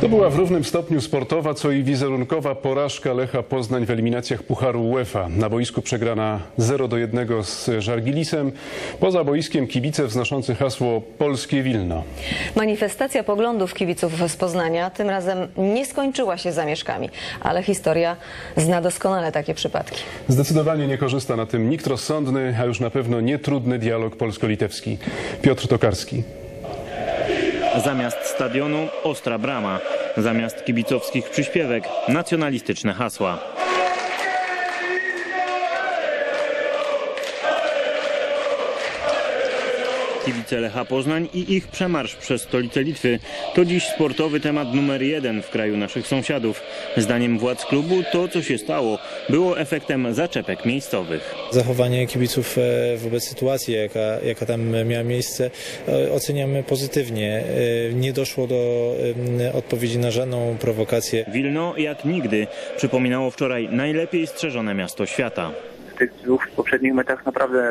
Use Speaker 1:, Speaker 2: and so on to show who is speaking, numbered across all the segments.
Speaker 1: To była w równym stopniu sportowa, co i wizerunkowa porażka Lecha Poznań w eliminacjach Pucharu UEFA. Na boisku przegrana 0 do 1 z Żargilisem. Poza boiskiem kibice wznoszący hasło Polskie Wilno.
Speaker 2: Manifestacja poglądów kibiców z Poznania tym razem nie skończyła się zamieszkami, ale historia zna doskonale takie przypadki.
Speaker 1: Zdecydowanie nie korzysta na tym nikt rozsądny, a już na pewno nie trudny dialog polsko-litewski. Piotr Tokarski.
Speaker 3: Zamiast stadionu ostra brama, zamiast kibicowskich przyśpiewek nacjonalistyczne hasła. Kibice Lecha Poznań i ich przemarsz przez stolicę Litwy to dziś sportowy temat numer jeden w kraju naszych sąsiadów. Zdaniem władz klubu to, co się stało, było efektem zaczepek miejscowych.
Speaker 4: Zachowanie kibiców e, wobec sytuacji, jaka, jaka tam miała miejsce, e, oceniamy pozytywnie. E, Nie doszło do odpowiedzi na żadną prowokację.
Speaker 3: Wilno jak nigdy przypominało wczoraj najlepiej strzeżone miasto świata.
Speaker 5: w tych dwóch poprzednich meczach naprawdę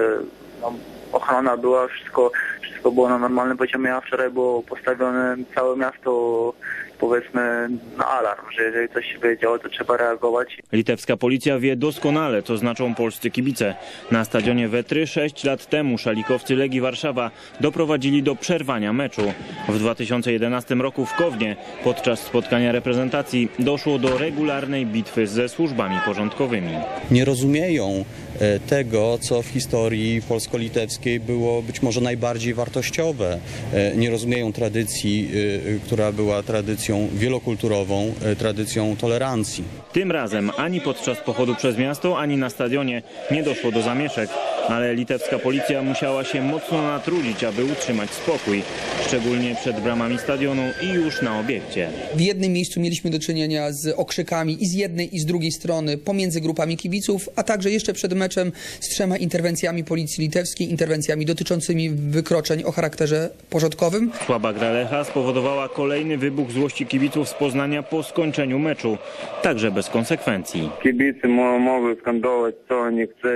Speaker 5: ochrona była, wszystko, wszystko było na normalnym poziomie, a wczoraj było postawione całe miasto powiedzmy na alarm, że jeżeli coś się będzie działo, to trzeba reagować.
Speaker 3: Litewska policja wie doskonale, co znaczą polscy kibice. Na stadionie Wetry 6 lat temu szalikowcy Legii Warszawa doprowadzili do przerwania meczu. W 2011 roku w Kownie podczas spotkania reprezentacji doszło do regularnej bitwy ze służbami porządkowymi.
Speaker 6: nie rozumieją e, tego, co w historii polsko-litewskiej było być może najbardziej wartościowe. E, Nie rozumieją tradycji, e, która była tradycją wielokulturową, e, tradycją tolerancji.
Speaker 3: Tym razem ani podczas pochodu przez miasto, ani na stadionie nie doszło do zamieszek, ale litewska policja musiała się mocno natrudzić, aby utrzymać spokój, szczególnie przed bramami stadionu i już na obiekcie.
Speaker 7: W jednym miejscu mieliśmy do czynienia z okrzykami i z jednej i z drugiej strony pomiędzy grupami kibiców, a także jeszcze przed meczem z trzema interwencjami policji litewskiej, interwencjami dotyczącymi wykroczeń o charakterze porządkowym.
Speaker 3: Słaba gra Lecha spowodowała kolejny wybuch złości kibiców z Poznania po skończeniu meczu, także bez konsekwencji.
Speaker 8: Kibice mo- mogą skandować co oni chcą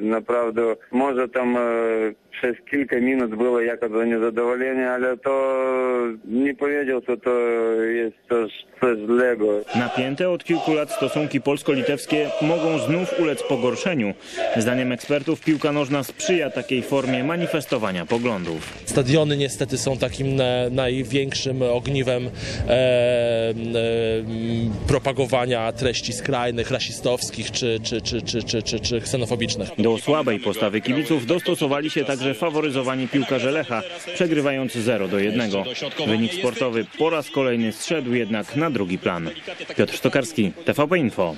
Speaker 8: i naprawdę może tam e, przez kilka minut było jakieś niezadowolenie, ale to nie powiedział, co to jest coś, coś złego.
Speaker 3: Napięte od kilku lat stosunki polsko-litewskie mogą znów ulec pogorszeniu. Zdaniem ekspertów piłka nożna sprzyja takiej formie manifestowania poglądów.
Speaker 9: Stadiony niestety są takim największym ogniwem e, e, propagowania treści skrajnych, rasistowskich czy, czy, czy, czy, czy, czy, czy ksenofobicznych.
Speaker 3: Do słabej postawy kibiców dostosowali się także faworyzowani piłkarze Lecha, przegrywając 0 do 1. Wynik sportowy po raz kolejny zszedł jednak na drugi plan. Piotr Stokarski, TVP Info.